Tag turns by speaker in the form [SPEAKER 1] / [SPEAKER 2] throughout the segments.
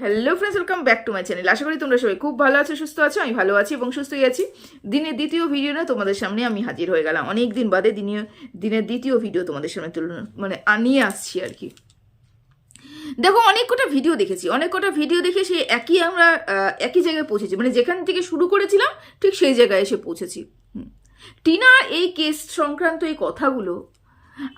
[SPEAKER 1] Hello friends welcome back to my channel আশা করি তোমরা সবাই খুব ভালো আছো, সুস্থ আছো, আমি ভালো আছি এবং সুস্থই আছি। দিনের দ্বিতীয় ভিডিও না তোমাদের সামনে আমি হাজির হয়ে গেলাম। অনেক দিন বাদে দিনের দিনের দ্বিতীয় ভিডিও তোমাদের সামনে তুলনা মানে আনিয়ে আসছি আর কি। দেখো, অনেক কটা ভিডিও দেখেছি। অনেক কটা ভিডিও দেখে সে একই আমরা একই জায়গায় পৌঁছেছি। মানে যেখান থেকে শুরু করেছিলাম, ঠিক সেই জায়গায় এসে পৌঁছেছি। টিনা, এই কেস সংক্রান্ত এই কথাগুলো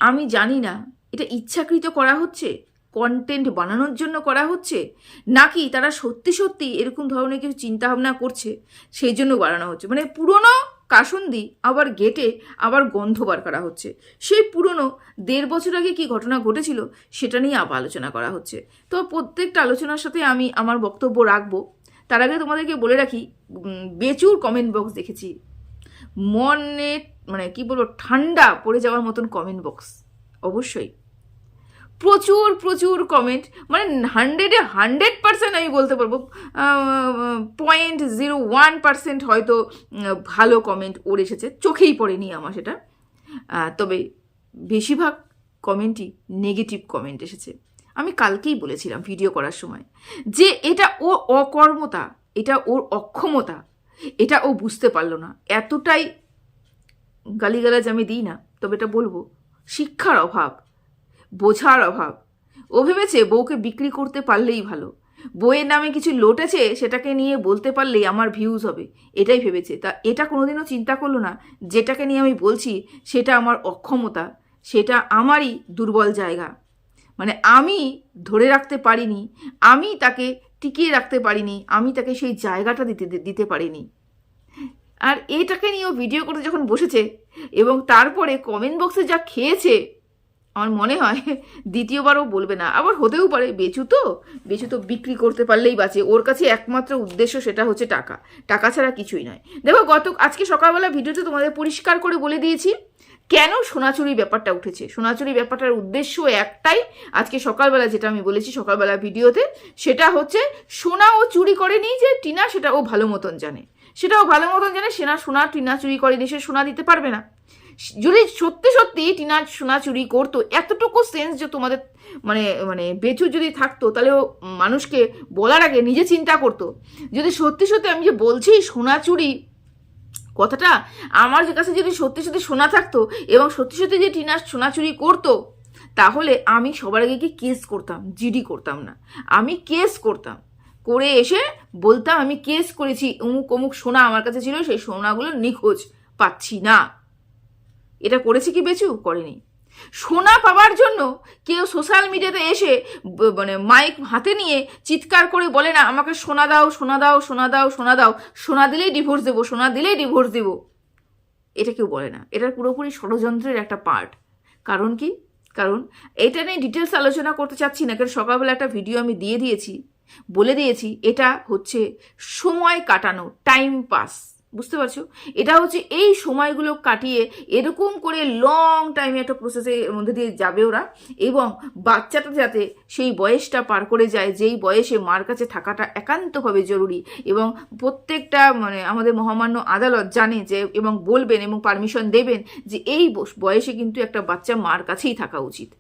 [SPEAKER 1] আমি জানি না। এটা ইচ্ছাকৃত করা হচ্ছে? কন্টেন্ট বানানোর জন্য করা হচ্ছে? নাকি তারা সত্যি সত্যি এরকম ধরনের কিছু চিন্তা ভাবনা করছে? সেই জন্য বানানো হচ্ছে। মানে পুরনো কাসন্দি আবার গেটে আবার গন্ধ বার করা হচ্ছে। সেই পুরনো দেড় বছর আগে কি ঘটনা ঘটেছিল সেটা নিয়ে আবার আলোচনা করা হচ্ছে। তো প্রত্যেকটা আলোচনার সাথে আমি আমার বক্তব্য রাখব। তার আগে তোমাদেরকে বলে রাখি বেচুর কমেন্ট বক্স দেখেছি। মনে মানে কি বলব, ঠান্ডা পড়ে যাওয়ার মতন কমেন্ট বক্স অবশ্যই। প্রচুর প্রচুর কমেন্ট মানে হান্ড্রেডে হান্ড্রেড পার্সেন্ট আমি বলতে পারব পয়েন্ট জিরো ওয়ান পার্সেন্ট হয়তো ভালো কমেন্ট ওর এসেছে, চোখেই পড়েনি আমার সেটা। তবে বেশিরভাগ কমেন্টই নেগেটিভ কমেন্ট এসেছে। আমি কালকেই বলেছিলাম ভিডিও করার সময় যে এটা ও অকর্মতা, এটা ওর অক্ষমতা, এটা ও বুঝতে পারল না। এতটাই গালিগালাজ আমি দিই না, তবে এটা বলব, শিক্ষার অভাব। বোঝার অভাব। ও ভেবেছে বউকে বিক্রি করতে পারলেই ভালো। বইয়ের নামে কিছু লোটেছে, সেটাকে নিয়ে বলতে পারলেই আমার ভিউজ হবে। এটাই ভেবেছে। তা এটা কোনোদিনও চিন্তা করল না। যেটাকে নিয়ে আমি বলছি, সেটা আমার অক্ষমতা। সেটা আমারই দুর্বল জায়গা। মানে আমি ধরে রাখতে পারিনি। আমি তাকে টিকিয়ে রাখতে পারিনি। আমি তাকে সেই জায়গাটা দিতে দিতে পারিনি। আর এটাকে নিয়েও ভিডিও করতে যখন বসেছে এবং তারপরে কমেন্ট বক্সে যা খেয়েছে আমার মনে হয় দ্বিতীয়বারও বলবে না। আবার হতেও পারে, বেচু তো। বেচু তো বিক্রি করতে পারলেই বাঁচে। ওর কাছে একমাত্র উদ্দেশ্য সেটা হচ্ছে টাকা। টাকা ছাড়া কিছুই নয়। দেখো গত আজকে সকালবেলা ভিডিওতে তোমাদের পরিষ্কার করে বলে দিয়েছি কেন সোনাচুরি ব্যাপারটা উঠেছে। সোনাচুরি ব্যাপারটার উদ্দেশ্য একটাই, আজকে সকালবেলা যেটা আমি বলেছি সকালবেলা ভিডিওতে সেটা হচ্ছে সোনা ও চুরি করেনি যে টিনা, সেটা ও ভালো মতন জানে। সেটাও ভালো মতন জানে, সেনা সোনা টিনা চুরি করেনি, সে সোনা দিতে পারবে না। যদি সত্যি সত্যি টিনা সোনা চুরি করতো, এতটুকু সেন্স যে তোমাদের মানে মানে বেচু যদি থাকতো, তাহলে মানুষকে বলার আগে নিজে চিন্তা করতো। যদি সত্যি সত্যি আমি যে বলছি সোনা চুরি, কথাটা আমার কাছে যদি সত্যি সত্যি সোনা থাকতো এবং সত্যি সত্যি যে টিনা সোনা চুরি করতো, তাহলে আমি সবার আগে গিয়ে কেস করতাম জিডি করতাম না। আমি কেস করতাম। করে এসে বলতাম, আমি কেস করেছি, অমুক অমুক সোনা আমার কাছে ছিল, সেই সোনাগুলো নিখোঁজ পাচ্ছি না। এটা করেছে কি বেচু? করেনি। সোনা পাওয়ার জন্য কেউ সোশ্যাল মিডিয়াতে এসে মানে মাইক হাতে নিয়ে চিৎকার করে বলে না, আমাকে সোনা দাও সোনা দাও সোনা দাও সোনা দাও, সোনা দিলেই ডিভোর্স দেবো, সোনা দিলেই ডিভোর্স দেবো। এটা কেউ বলে না। এটার পুরোপুরি ষড়যন্ত্রের একটা পার্ট কারণ কি? কারণ এটা নিয়ে ডিটেলস আলোচনা করতে চাচ্ছি না, কারণ সকালবেলা একটা ভিডিও আমি দিয়ে দিয়েছি, বলে দিয়েছি, এটা হচ্ছে সময় কাটানো টাইম পাস বুঝতে পারছ? এটা হচ্ছে এই সময়গুলো কাটিয়ে এরকম করে লং টাইমে একটা প্রসেসের মধ্যে দিয়ে যাবে ওরা এবং বাচ্চাটা যাতে সেই বয়সটা পার করে যায়, যেই বয়সে মার কাছে থাকাটা একান্তভাবে জরুরি এবং প্রত্যেকটা মানে আমাদের মহামান্য আদালত জানে যে এবং বলবেন এবং পারমিশন দেবেন যে এই বয়সে কিন্তু একটা বাচ্চা মার কাছেই থাকা উচিত।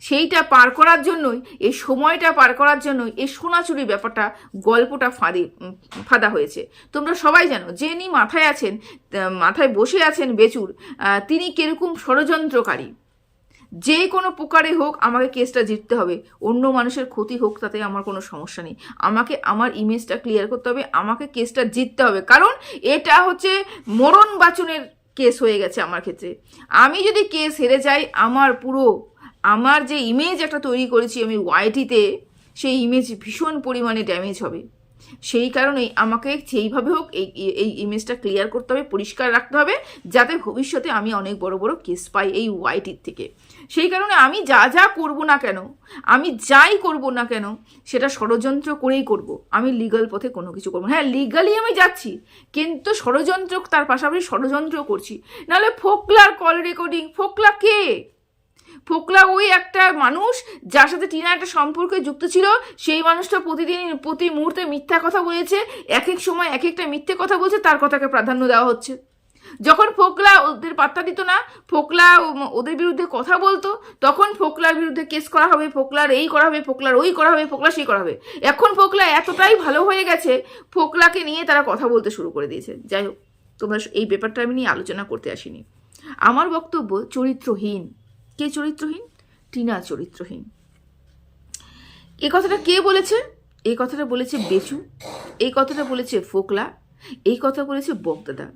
[SPEAKER 1] সেইটা পার করার জন্যই, এই সময়টা পার করার জন্যই এই সোনাচুরির ব্যাপারটা, গল্পটা ফাঁদে ফাঁদা হয়েছে। তোমরা সবাই জানো, যিনি মাথায় আছেন মাথায় বসে আছেন বেচুর তিনি কীরকম ষড়যন্ত্রকারী। যে কোনো প্রকারে হোক, আমাকে কেসটা জিততে হবে। অন্য মানুষের ক্ষতি হোক, তাতে আমার কোনো সমস্যা নেই। আমাকে, আমার ইমেজটা ক্লিয়ার করতে হবে, আমাকে কেসটা জিততে হবে। কারণ এটা হচ্ছে মরণ বাচনের কেস হয়ে গেছে আমার ক্ষেত্রে। আমি যদি কেস হেরে যাই, আমার পুরো আমার যে ইমেজ একটা তৈরি করেছি আমি ওয়াইটিতে সেই ইমেজ ভীষণ পরিমাণে ড্যামেজ হবে। সেই কারণেই আমাকে সেইভাবে হোক এই এই ইমেজটা ক্লিয়ার করতে হবে, পরিষ্কার রাখতে হবে, যাতে ভবিষ্যতে আমি অনেক বড় বড় কেস পাই এই ওয়াইটির থেকে। সেই কারণে আমি যা যা করব না কেন, আমি যাই করব না কেন, সেটা ষড়যন্ত্র করেই করব। আমি লিগাল পথে কোনো কিছু করব হ্যাঁ লিগালি আমি যাচ্ছি, কিন্তু ষড়যন্ত্র, তার পাশাপাশি ষড়যন্ত্র করছি। নাহলে ফোকলার কল রেকর্ডিং ফোকলা কে? ফোকলা ওই একটা মানুষ যার সাথে টিনা একটা সম্পর্কে যুক্ত ছিল। সেই মানুষটা প্রতিদিন, প্রতি মুহূর্তে মিথ্যা কথা বলেছে এক এক সময় এক একটা মিথ্যে কথা বলছে, তার কথাকে প্রাধান্য দেওয়া হচ্ছে। যখন ফোকলা ওদের পাত্তা দিত না, ফোকলা ওদের বিরুদ্ধে কথা বলতো, তখন ফোকলার বিরুদ্ধে কেস করা হবে, ফোকলার এই করা হবে, ফোকলার ওই করা হবে, ফোকলা সেই করা হবে। এখন ফোকলা এতটাই ভালো হয়ে গেছে, ফোকলাকে নিয়ে তারা কথা বলতে শুরু করে দিয়েছে। যাই হোক, তোমরা এই ব্যাপারটা আমি নিয়ে আলোচনা করতে আসিনি। আমার বক্তব্য চরিত্রহীন। কে চরিত্রহীন? টিনা চরিত্রহীন। এ কথাটা কে বলেছে? এই কথাটা বলেছে বেচু। এই কথাটা বলেছে ফোকলা। এই কথা বলেছে বগদাদা।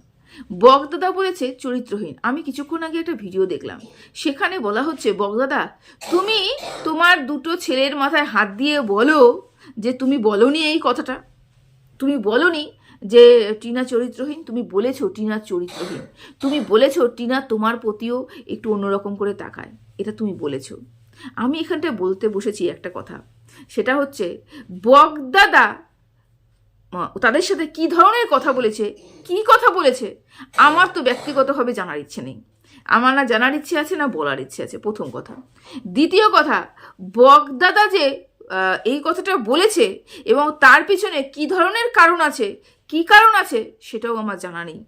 [SPEAKER 1] বগদাদা বলেছে চরিত্রহীন। আমি কিছুক্ষণ আগে একটা ভিডিও দেখলাম। সেখানে বলা হচ্ছে, বগদাদা, তুমি তোমার দুটো ছেলের মাথায় হাত দিয়ে বলো যে তুমি বলনি এই কথাটা। তুমি বলনি যে, টিনা চরিত্রহীন, তুমি বলেছ টিনা চরিত্রহীন। তুমি বলেছ টিনা তোমার প্রতিও একটু অন্যরকম করে তাকায়। এটা তুমি বলেছ। আমি এখানটায় বলতে বসেছি একটা কথা। সেটা হচ্ছে, বগদাদা তাদের সাথে কি ধরনের কথা বলেছে? কি কথা বলেছে? আমার তো ব্যক্তিগতভাবে জানার ইচ্ছে নেই। আমার না জানার ইচ্ছে আছে, না বলার ইচ্ছে আছে, প্রথম কথা। দ্বিতীয় কথা, বগদাদা যে এই কথাটা বলেছে এবং তার পিছনে কি ধরনের কারণ আছে কি কারণ আছে সেটাও আমার জানা নেই।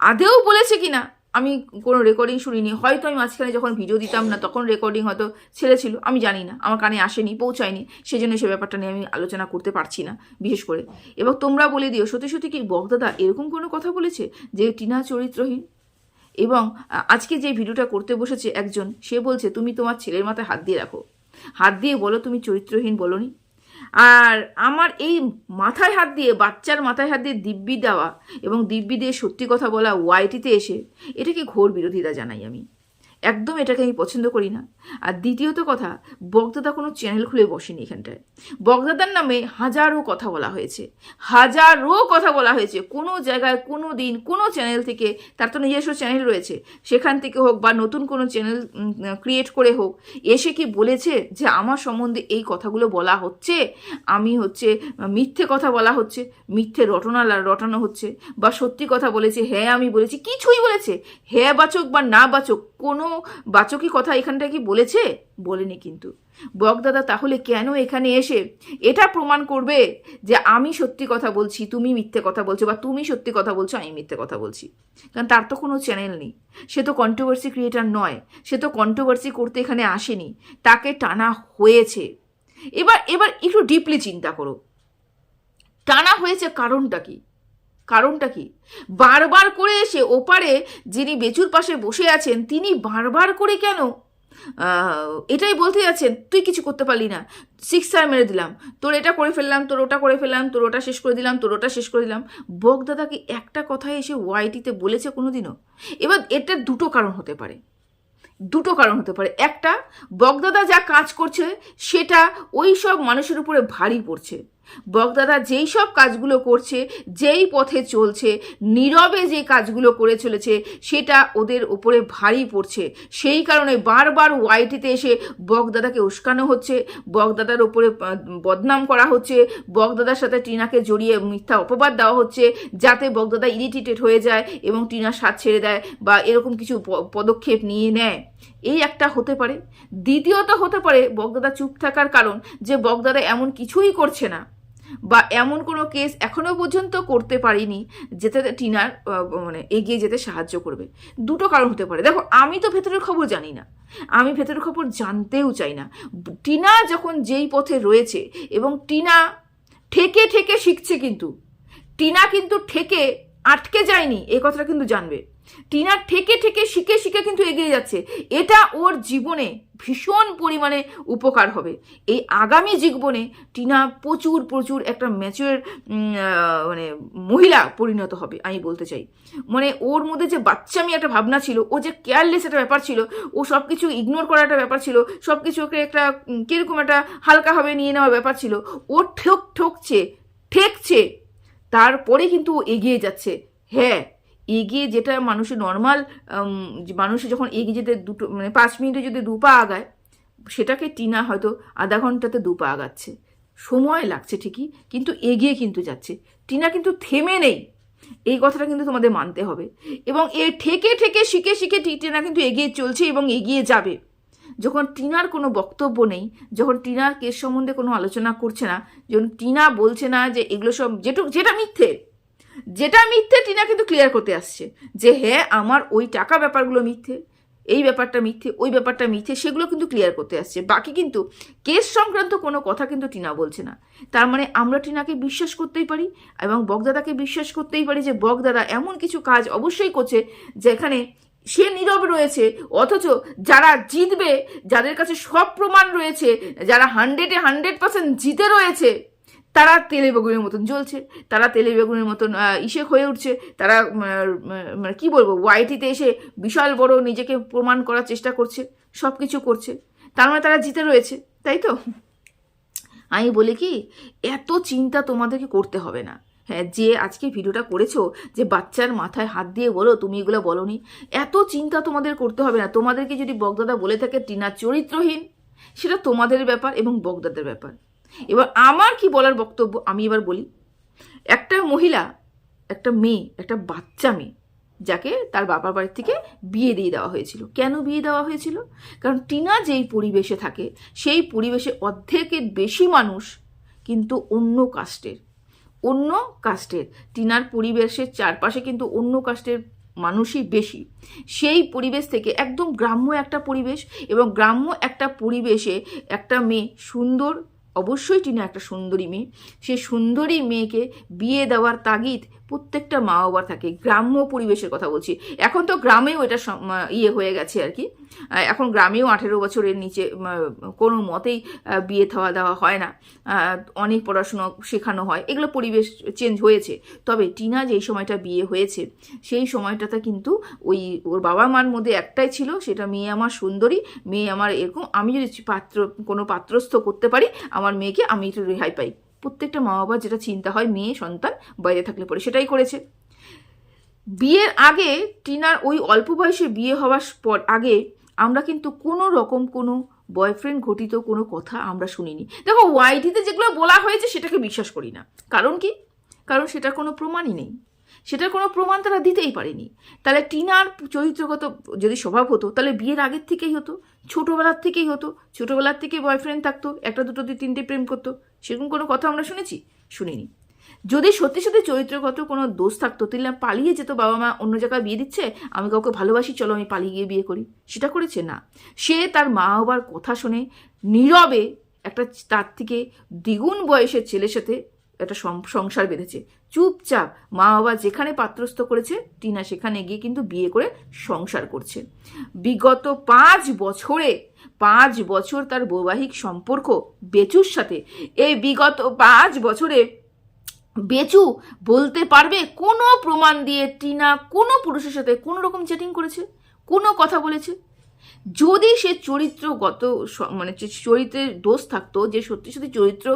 [SPEAKER 1] আদেও বলেছে কিনা, আমি কোনো রেকর্ডিং শুনিনি। হয়তো আমি মাঝখানে যখন ভিডিও দিতাম না, তখন রেকর্ডিং হয়তো ছেড়েছিল আমি জানি না। আমার কানে আসেনি, পৌঁছায়নি। সেই জন্য সে ব্যাপারটা নিয়ে আমি আলোচনা করতে পারছি না, বিশেষ করে। এবং তোমরা বলে দিও, সত্যি সত্যি কি বগদাদা এরকম কোনো কথা বলেছে যে টিনা চরিত্রহীন? এবং আজকে যে ভিডিওটা করতে বসেছে একজন, সে বলছে, তুমি তোমার ছেলের মাথায় হাত দিয়ে রাখো। হাত দিয়ে বলো তুমি চরিত্রহীন বলনি? আর আমার এই মাথায় হাত দিয়ে, বাচ্চার মাথায় হাত দিয়ে দিব্যি দেওয়া এবং দিব্যি দিয়ে সত্যি কথা বলা ওয়াইটিতে এসে এটাকে ঘোর বিরোধিতা জানাই আমি। একদম এটাকে আমি পছন্দ করি না। আর দ্বিতীয়ত কথা, বগদাদা কোনো চ্যানেল খুলে বসেনি এখানটায়। বগদাদার নামে হাজারো কথা বলা হয়েছে। হাজারো কথা বলা হয়েছে। কোনো জায়গায়, কোনো দিন, কোনো চ্যানেল থেকে, তার তো নিজস্ব চ্যানেল রয়েছে। সেখান থেকে হোক বা নতুন কোনো চ্যানেল ক্রিয়েট করে হোক, এসে কি বলেছে যে আমার সম্বন্ধে এই কথাগুলো বলা হচ্ছে? আমি হচ্ছে, মিথ্যে কথা বলা হচ্ছে। মিথ্যে রটনা রটানো হচ্ছে। বা সত্যি কথা বলেছে। হ্যাঁ আমি বলেছি। কিছুই বলেছে। হ্যাঁ বাচক বা না বাচক, কোনো বাচকই কথা এখানটা কি বলেছে? বলেনি কিন্তু। বকদাদা তাহলে কেন এখানে এসে এটা প্রমাণ করবে যে আমি সত্যি কথা বলছি, তুমি মিথ্যে কথা বলছো বা তুমি সত্যি কথা বলছো, আমি মিথ্যে কথা বলছি? কারণ তার তো কোনো চ্যানেল নেই। সে তো কন্ট্রোভার্সি ক্রিয়েটার নয়। সে তো কন্ট্রোভার্সি করতে এখানে আসেনি। তাকে টানা হয়েছে। এবার এবার একটু ডিপলি চিন্তা করো। টানা হয়েছে কারণটা কি? কারণটা কি? বারবার করে এসে ওপারে যিনি বেচুর পাশে বসে আছেন, তিনি বারবার করে কেন? এটাই বলতে যাচ্ছেন, তুই কিছু করতে পারলি না। সিক্স স্টার মেরে দিলাম। তোর এটা করে ফেললাম, তোর ওটা করে ফেললাম, তোর ওটা শেষ করে দিলাম, তোর ওটা শেষ করে দিলাম। বকদাদাকে একটা কথায় এসে ওয়াইটিতে বলেছে কোনোদিনও? এবার এটা দুটো কারণ হতে পারে। দুটো কারণ হতে পারে। একটা বগদাদা যা কাজ করছে, সেটা ওই সব মানুষের উপরে ভারী পড়ছে। বগদাদা যেই সব কাজগুলো করছে, যেই পথে চলছে, নীরবে যে কাজগুলো করে চলেছে, সেটা ওদের উপরে ভারী পড়ছে। সেই কারণে বারবার ওয়াইটিতে এসে বগদাদাকে উস্কানো হচ্ছে, বগদাদার উপরে বদনাম করা হচ্ছে, বগদাদার সাথে টিনাকে জড়িয়ে মিথ্যা অপবাদ দেওয়া হচ্ছে, যাতে বগদাদা ইরিটেটেড হয়ে যায় এবং টিনার সাথ ছেড়ে দেয় বা এরকম কিছু পদক্ষেপ নিয়ে নেয়। এই একটা হতে পারে। দ্বিতীয়ত হতে পারে বগদাদা চুপ থাকার কারণ যে বগদাদা এমন কিছুই করছে না। বা এমন কোনো কেস এখনও পর্যন্ত করতে পারিনি যেতে টিনার মানে এগিয়ে যেতে সাহায্য করবে। দুটো কারণ হতে পারে। দেখো, আমি তো ভেতরের খবর জানি না। আমি ভেতরের খবর জানতেও চাই না। টিনা যখন যেই পথে রয়েছে এবং টিনা ঠেকে ঠেকে শিখছে কিন্তু, টিনা কিন্তু ঠেকে আটকে যায়নি এই কথাটা কিন্তু জানবে। টিনা ঠেকে ঠেকে, শিখে শিখে কিন্তু এগিয়ে যাচ্ছে। এটা ওর জীবনে ভীষণ পরিমাণে উপকার হবে। এই আগামী জীবনে টিনা প্রচুর প্রচুর একটা ম্যাচুয়ার মানে মহিলা পরিণত হবে, আমি বলতে চাই। মানে ওর মধ্যে যে বাচ্চা বাচ্চামি একটা ভাবনা ছিল, ও যে কেয়ারলেস একটা ব্যাপার ছিল, ও সব কিছু ইগনোর করার একটা ব্যাপার ছিল সব কিছুকে একটা কীরকম একটা হালকাভাবে নিয়ে নেওয়ার ব্যাপার ছিল, ও ঠোক, ঠকছে, ঠেকছে। তারপরে কিন্তু ও এগিয়ে যাচ্ছে। হ্যাঁ এগিয়ে যেটা মানুষের নর্মাল মানুষের যখন এগিয়ে যেতে দুটো মানে পাঁচ মিনিটে যদি দু পা আগায়, সেটাকে টিনা হয়তো আধা ঘন্টাতে দু পা আগাচ্ছে। সময় লাগছে ঠিকই, কিন্তু এগিয়ে কিন্তু যাচ্ছে। টিনা কিন্তু থেমে নেই। এই কথাটা কিন্তু তোমাদের মানতে হবে। এবং এ ঠেকে ঠেকে শিখে শিখে টিনা কিন্তু এগিয়ে চলছে এবং এগিয়ে যাবে। যখন টিনার কোনো বক্তব্য নেই, যখন টিনার কেস সম্বন্ধে কোনো আলোচনা করছে না, যখন টিনা বলছে না যে এগুলো সব যেটুক, যেটা মিথ্যে যেটা মিথ্যে, টিনা কিন্তু ক্লিয়ার করতে আসছে যে হ্যাঁ আমার ওই টাকা ব্যাপারগুলো মিথ্যে, এই ব্যাপারটা মিথ্যে, ওই ব্যাপারটা মিথ্যে, সেগুলো কিন্তু ক্লিয়ার করতে আসছে। বাকি কিন্তু কেস সংক্রান্ত কোনো কথা কিন্তু টিনা বলছে না। তার মানে আমরা টিনাকে বিশ্বাস করতেই পারি এবং বগদাদাকে বিশ্বাস করতেই পারি যে, বগদাদা এমন কিছু কাজ অবশ্যই করছে যেখানে সে নীরব রয়েছে, অথচ যারা জিতবে, যাদের কাছে সব প্রমাণ রয়েছে, যারা হান্ড্রেডে হান্ড্রেড পার্সেন্ট জিতে রয়েছে তারা তেলে বেগুনের মতন জ্বলছে, তারা তেলে বেগুনের মতন ইসে হয়ে উঠছে, তারা মানে কী বলব, ওয়াইটিতে এসে বিশাল বড় নিজেকে প্রমাণ করার চেষ্টা করছে সব কিছু করছে। তার মানে তারা জিতে রয়েছে, তাই তো? আমি বলি কি, এত চিন্তা তোমাদেরকে করতে হবে না। হ্যাঁ যে আজকে ভিডিওটা করেছ, যে বাচ্চার মাথায় হাত দিয়ে বলো, তুমি এগুলো বলনি, এত চিন্তা তোমাদের করতে হবে না। তোমাদেরকে যদি বগদাদা বলে থাকে, টিনা চরিত্রহীন, সেটা তোমাদের ব্যাপার এবং বগদাদের ব্যাপার। এবার আমার কি বলার বক্তব্য আমি এবার বলি। একটা মহিলা, একটা মেয়ে, একটা বাচ্চা মেয়ে, যাকে তার বাবার বাড়ি থেকে বিয়ে দিয়ে দেওয়া হয়েছিল। কেন বিয়ে দেওয়া হয়েছিল? কারণ টিনা যেই পরিবেশে থাকে, সেই পরিবেশে অর্ধেকের বেশি মানুষ কিন্তু অন্য কাস্টের। অন্য কাস্টের। টিনার পরিবেশের চারপাশে কিন্তু অন্য কাস্টের মানুষই বেশি। সেই পরিবেশ থেকে একদম গ্রাম্য একটা পরিবেশ এবং গ্রাম্য একটা পরিবেশে একটা মেয়ে সুন্দর অবশ্যই টিনা একটা সুন্দরী মেয়ে। সে সুন্দরী মেয়েকে বিয়ে দেওয়ার তাগিদ প্রত্যেকটা মা বাবার থাকে, গ্রাম্য পরিবেশের কথা বলছি। এখন তো গ্রামেও এটা ইয়ে হয়ে গেছে আর কি। এখন গ্রামেও আঠেরো বছরের নিচে কোনো মতেই বিয়ে থাওয়া দেওয়া হয় না। অনেক পড়াশুনো শেখানো হয়। এগুলো পরিবেশ চেঞ্জ হয়েছে। তবে টিনা যেই সময়টা বিয়ে হয়েছে, সেই সময়টাতে কিন্তু ওই ওর বাবা মার মধ্যে একটাই ছিল, সেটা মেয়ে আমার সুন্দরী। মেয়ে আমার এরকম, আমি যদি পাত্র, কোনো পাত্রস্থ করতে পারি, আমার মেয়েকে আমি একটু রেহাই পাই। প্রত্যেকটা মা বাবার যেটা চিন্তা হয়, মেয়ে, সন্তান, বাইরে থাকলে পরে সেটাই করেছে। বিয়ের আগে টিনার ওই অল্প বয়সে বিয়ে হওয়ার পর আগে আমরা কিন্তু কোনো রকম কোনো বয়ফ্রেন্ড ঘটিত কোনো কথা আমরা শুনিনি। দেখো ওয়াইটিতে যেগুলো বলা হয়েছে সেটাকে বিশ্বাস করি না। কারণ কি? কারণ সেটার কোনো প্রমাণই নেই। সেটার কোনো প্রমাণ তারা দিতেই পারেনি। তাহলে টিনার চরিত্রগত যদি স্বভাব হতো, তাহলে বিয়ের আগের থেকেই হতো, ছোটোবেলার থেকেই হতো, ছোটোবেলার থেকে বয়ফ্রেন্ড থাকতো, একটা দুটো, দুই, তিনটে প্রেম করতো। সেরকম কোনো কথা আমরা শুনেছি? শুনিনি। যদি সত্যি সত্যি চরিত্রগত কোনো দোষ থাকতো, তাহলে পালিয়ে যেত বাবা মা অন্য জায়গায় বিয়ে দিচ্ছে, আমি কাউকে ভালোবাসি, চলো আমি পালিয়ে গিয়ে বিয়ে করি। সেটা করেছে না। সে তার মা বাবার কথা শুনে নীরবে একটা তার থেকে দ্বিগুণ বয়সের ছেলের সাথে একটা সংসার বেঁধেছে। চুপচাপ মা বাবা যেখানে পাত্রস্থ করেছে, টিনা সেখানে গিয়ে কিন্তু বিয়ে করে সংসার করছে। বিগত পাঁচ বছরে পাঁচ বছর তার বৈবাহিক সম্পর্ক বেচুর সাথে। এই বিগত পাঁচ বছরে বেচু বলতে পারবে কোনো প্রমাণ দিয়ে টিনা কোনো পুরুষের সাথে কোনো রকম চ্যাটিং করেছে, কোনো কথা বলেছে। যদি সে চরিত্রগত মানে চরিত্রের দোষ থাকতো, যে সত্যি সত্যি চরিত্র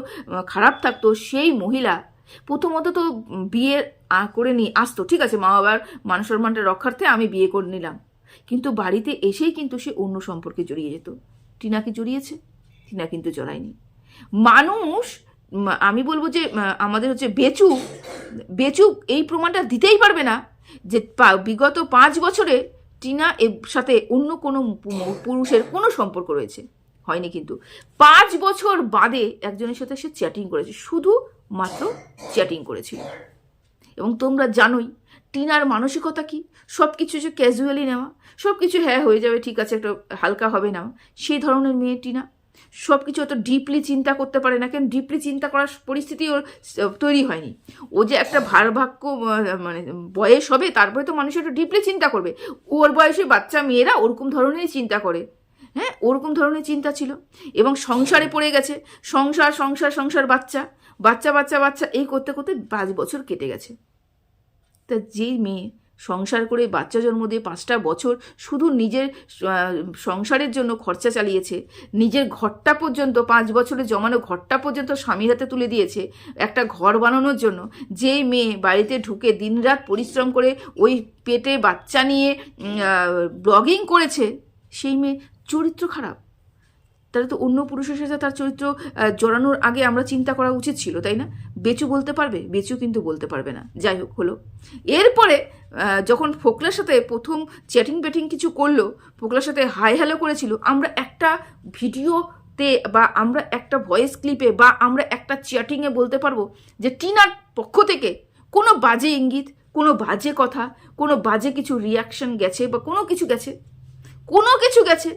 [SPEAKER 1] খারাপ থাকতো সেই মহিলা প্রথমত তো বিয়ে করে নিয়ে আসতো। ঠিক আছে মা বাবার মান সম্মানটা রক্ষার্থে আমি বিয়ে করে নিলাম। কিন্তু বাড়িতে এসেই কিন্তু সে অন্য সম্পর্কে জড়িয়ে যেত। টিনাকে জড়িয়েছে, টিনা কিন্তু জড়ায়নি। মানুষ আমি বলব যে আমাদের হচ্ছে বেচু বেচু এই প্রমাণটা দিতেই পারবে না যে বিগত পাঁচ বছরে টিনা এর সাথে অন্য কোনো পুরুষের কোনো সম্পর্ক রয়েছে, হয়নি কিন্তু। পাঁচ বছর বাদে একজনের সাথে সে চ্যাটিং করেছে, শুধু মাত্র চ্যাটিং করেছিল। এবং তোমরা জানোই টিনার মানসিকতা কি? সব কিছু যে ক্যাজুয়ালি নেওয়া সব কিছু হ্যাঁ হয়ে যাবে, ঠিক আছে, একটা হালকা হবে না সেই ধরনের মেয়ে টিনা? সব কিছু অত ডিপলি চিন্তা করতে পারে না কেন? ডিপলি চিন্তা করার পরিস্থিতি ওর তৈরি হয়নি। ও যে একটা ভারভাগ্য মানে বয়স হবে, তারপরে তো মানুষ একটু ডিপলি চিন্তা করবে। ওর বয়সে বাচ্চা মেয়েরা ওরকম ধরনেরই চিন্তা করে। হ্যাঁ ওরকম ধরনের চিন্তা ছিল। এবং সংসারে পড়ে গেছে, সংসার সংসার সংসার বাচ্চা। বাচ্চা বাচ্চা বাচ্চা, এই করতে করতে পাঁচ বছর কেটে গেছে। তা যেই মেয়ে সংসার করে বাচ্চা জন্ম দিয়ে পাঁচটা বছর শুধু নিজের সংসারের জন্য খরচা চালিয়েছে, নিজের ঘরটা পর্যন্ত পাঁচ বছরে জমানো ঘরটা পর্যন্ত স্বামীর হাতে তুলে দিয়েছে, একটা ঘর বানানোর জন্য যেই মেয়ে বাড়িতে ঢুকে দিনরাত পরিশ্রম করে ওই পেটে বাচ্চা নিয়ে ব্লগিং করেছে, সেই মেয়ে চরিত্র খারাপ। তাহলে তো অন্য পুরুষের সাথে তার চরিত্র জড়ানোর আগে আমরা চিন্তা করা উচিত ছিল, তাই না? বেচু বলতে পারবে বেচু কিন্তু বলতে পারবে না। যাই হোক, হলো। এরপরে যখন ফোকলার সাথে প্রথম চ্যাটিং প্যাটিং কিছু করল, ফোকলার সাথে হাই হ্যালো করেছিল, আমরা একটা ভিডিওতে বা আমরা একটা ভয়েস ক্লিপে বা আমরা একটা চ্যাটিংয়ে বলতে পারব যে টিনার পক্ষ থেকে কোনো বাজে ইঙ্গিত, কোনো বাজে কথা, কোনো বাজে কিছু রিয়াকশন গেছে বা কোনো কিছু গেছে, কোনো কিছু গেছে।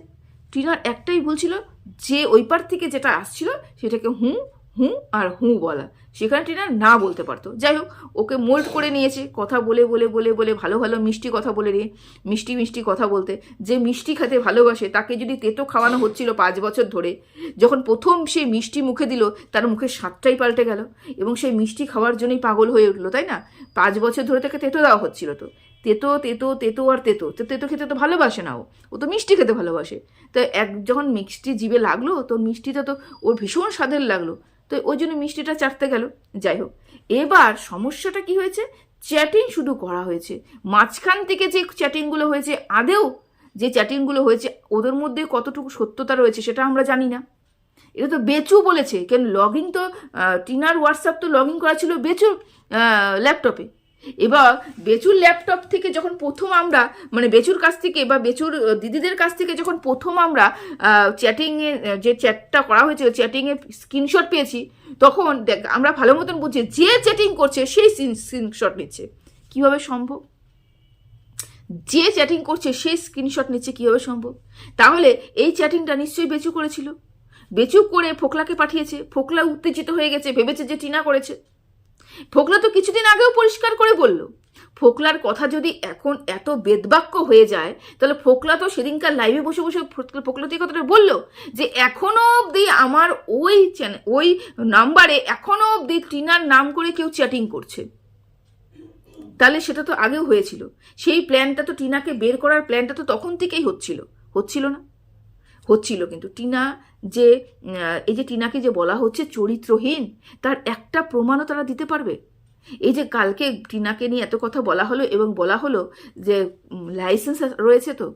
[SPEAKER 1] টিনার একটাই ভুল ছিল যে ওই পার থেকে যেটা আসছিল, সেটাকে হুঁ হুঁ আর হুঁ বলা। সেখানে টিনা না বলতে পারতো। যাই হোক, ওকে মোল্ড করে নিয়েছে, কথা বলে বলে বলে বলে, ভালো ভালো, মিষ্টি কথা বলে দিয়ে মিষ্টি মিষ্টি কথা বলতে। যে মিষ্টি খেতে ভালোবাসে, তাকে যদি তেতো খাওয়ানো হচ্ছিল পাঁচ বছর ধরে, যখন প্রথম সে মিষ্টি মুখে দিল, তার মুখের স্বাদটাই পাল্টে গেল। এবং সেই মিষ্টি খাওয়ার জন্যই পাগল হয়ে উঠল, তাই না? পাঁচ বছর ধরে তাকে তেতো দেওয়া হচ্ছিল তো। তেতো তেতো তেতো আর তেতো। তো তেতো খেতে তো ভালোবাসে না ও। ও তো মিষ্টি খেতে ভালোবাসে। তো এক, যখন মিষ্টি জিভে লাগল, তো মিষ্টিটা তো ওর ভীষণ স্বাদের লাগল। তো ওই জন্য মিষ্টিটা চাটতে গেল। যাই হোক, এবার সমস্যাটা কি হয়েছে? চ্যাটিং শুধু করা হয়েছে। মাঝখান থেকে যে চ্যাটিংগুলো হয়েছে, আদেও যে চ্যাটিংগুলো হয়েছে, ওদের মধ্যে কতটুকু সত্যতা রয়েছে সেটা আমরা জানি না। এটা তো বেচু বলেছে। কেন লগ তো টিনার হোয়াটসঅ্যাপ তো লগ করা ছিল বেচুর ল্যাপটপে এবার বেচুর ল্যাপটপ থেকে যখন প্রথম আমরা মানে বেচুর কাছ থেকে বা বেচুর দিদিদের কাছ থেকে যখন প্রথম আমরা চ্যাটিংয়ে যে চ্যাটটা করা হয়েছে চ্যাটিংয়ে স্ক্রিনশট পেয়েছি, তখন দেখ, আমরা ভালো মতন বুঝছি যে চ্যাটিং করছে সেই স্ক্রিনশট নিচ্ছে। কীভাবে সম্ভব? যে চ্যাটিং করছে সেই স্ক্রিনশট নিচ্ছে কীভাবে সম্ভব? তাহলে এই চ্যাটিংটা নিশ্চয়ই বেচু করেছিল। বেচু করে ফোকলাকে পাঠিয়েছে, ফোকলা উত্তেজিত হয়ে গেছে, ভেবেছে যে টিনা করেছে। ফোকলা তো কিছুদিন আগেও পরিষ্কার করে বলল, ফোকলার কথা যদি এখন এত বেদবাক্য হয়ে যায়, তাহলে ফোকলা তো সেদিনকার লাইভে বসে বসে ফোকলা- তো কথাটা বলল যে এখনও অবধি আমার ওই চ্যানেল ওই নাম্বারে এখনও অবধি টিনার নাম করে কেউ চ্যাটিং করছে। তাহলে সেটা তো আগেও হয়েছিল। সেই প্ল্যানটা তো টিনাকে বের করার প্ল্যানটা তো তখন থেকেই হচ্ছিল। হচ্ছিল না। হচ্ছিল কিন্তু। টিনা যে এই যে টিনাকে যে বলা হচ্ছে চরিত্রহীন, তার একটা প্রমাণও তারা দিতে পারবে। এই যে কালকে টিনাকে নিয়ে এত কথা বলা হলো এবং বলা হলো যে লাইসেন্স রয়েছে তো?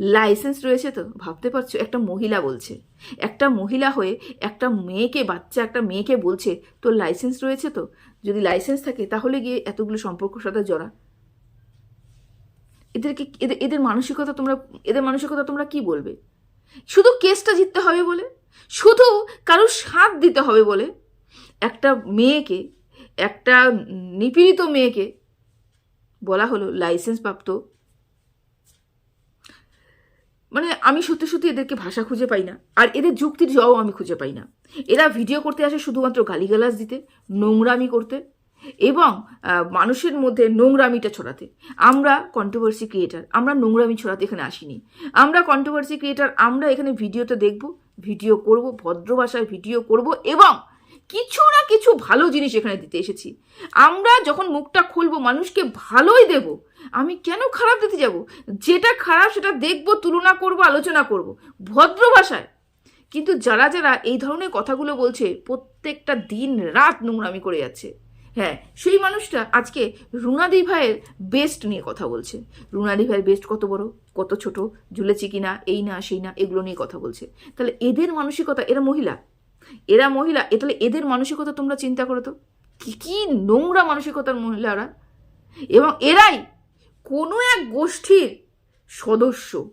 [SPEAKER 1] লাইসেন্স রয়েছে তো? ভাবতে পারছ, একটা মহিলা বলছে। একটা মহিলা হয়ে একটা মেয়েকে বাচ্চা, একটা মেয়েকে বলছে তোর লাইসেন্স রয়েছে তো? যদি লাইসেন্স থাকে, তাহলে গিয়ে এতগুলো সম্পর্কের সাথে জড়া। এদেরকে এদের এদের মানসিকতা তোমরা, এদের মানসিকতা তোমরা কি বলবে? শুধু কেসটা জিততে হবে বলে, শুধু কারোর সাথ দিতে হবে বলে, একটা মেয়েকে, একটা নিপীড়িত মেয়েকে বলা হলো লাইসেন্স প্রাপ্ত মানে আমি সত্যি সত্যি এদেরকে ভাষা খুঁজে পাই না, আর এদের যুক্তির জবাব আমি খুঁজে পাই না। এরা ভিডিও করতে আসে শুধুমাত্র গালিগালাজ দিতে, নোংরামি করতে এবং মানুষের মধ্যে নোংরামিটা ছড়াতে। আমরা কন্ট্রোভার্সি ক্রিয়েটার আমরা নোংরামি ছড়াতে এখানে আসিনি। আমরা কন্ট্রোভার্সি ক্রিয়েটার আমরা এখানে ভিডিওতে দেখব ভিডিও করব, ভদ্র ভাষায় ভিডিও করব এবং কিছু না কিছু ভালো জিনিস এখানে দিতে এসেছি। আমরা যখন মুখটা খুলবো, মানুষকে ভালোই দেব। আমি কেন খারাপ দিতে যাব? যেটা খারাপ সেটা দেখব, তুলনা করব, আলোচনা করব, ভদ্র ভাষায়। কিন্তু যারা যারা এই ধরনের কথাগুলো বলছে, প্রত্যেকটা দিন রাত নোংরামি করে যাচ্ছে। হ্যাঁ সেই মানুষটা আজকে রুনাদি ভাইয়ের বেস্ট নিয়ে কথা বলছে। রুনাদি ভাইয়ের বেস্ট কত বড়, কত ছোট, ঝুলেছে কি না, এই না, সেই না, এগুলো নিয়ে কথা বলছে। তাহলে এদের মানসিকতা, এরা মহিলা এরা মহিলা, এ তাহলে এদের মানসিকতা তোমরা চিন্তা করো তো। কি কি নোংরা মানসিকতার মহিলারা। এবং এরাই কোনো এক গোষ্ঠীর সদস্য।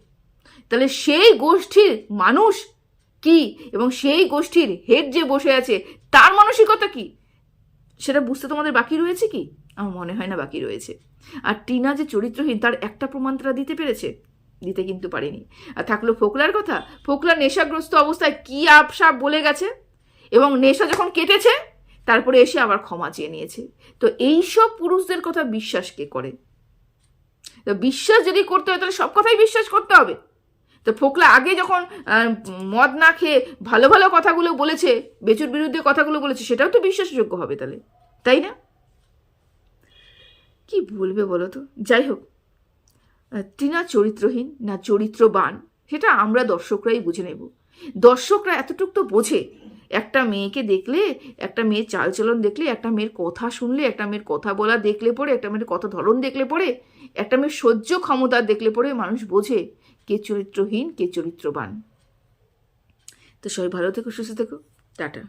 [SPEAKER 1] তাহলে সেই গোষ্ঠীর মানুষ কি? এবং সেই গোষ্ঠীর হেড যে বসে আছে, তার মানসিকতা কি? সেটা বুঝতে তোমাদের বাকি রয়েছে কি? আমার মনে হয় না বাকি রয়েছে। আর টিনা যে চরিত্রহীন, তার একটা প্রমাণ তারা দিতে পেরেছে? দিতে কিন্তু পারেনি। আর থাকল ফোকলার কথা? ফোকলা নেশাগ্রস্ত অবস্থায় কি আপসাপ বলে গেছে? এবং নেশা যখন কেটেছে, তারপরে এসে আবার ক্ষমা চেয়ে নিয়েছে। তো এইসব পুরুষদের কথা বিশ্বাস কে করে? তো বিশ্বাস যদি করতে হয়, তাহলে সব কথাই বিশ্বাস করতে হবে। তো ফোকলা আগে যখন মদ না খেয়ে ভালো ভালো কথাগুলো বলেছে, বেচুর বিরুদ্ধে কথাগুলো বলেছে, সেটাও তো বিশ্বাসযোগ্য হবে তাহলে, তাই না? কি বলবে বলো তো? যাই হোক টিনা চরিত্রহীন, না চরিত্রবান, সেটা আমরা দর্শকরাই বুঝে নেব। দর্শকরা এতটুক তো বোঝে, একটা মেয়েকে দেখলে, একটা মেয়ের চালচলন দেখলে, একটা মেয়ের কথা শুনলে, একটা মেয়ের কথা বলা দেখলে পরে, একটা মেয়ের কথা ধরন দেখলে পরে, একটা মেয়ের সহ্য ক্ষমতা দেখলে পরে মানুষ বোঝে। কে চরিত্রহীন কে চরিত্রবান। তো সবাই ভালো থেকো সুস্থ থেকো। টাটা।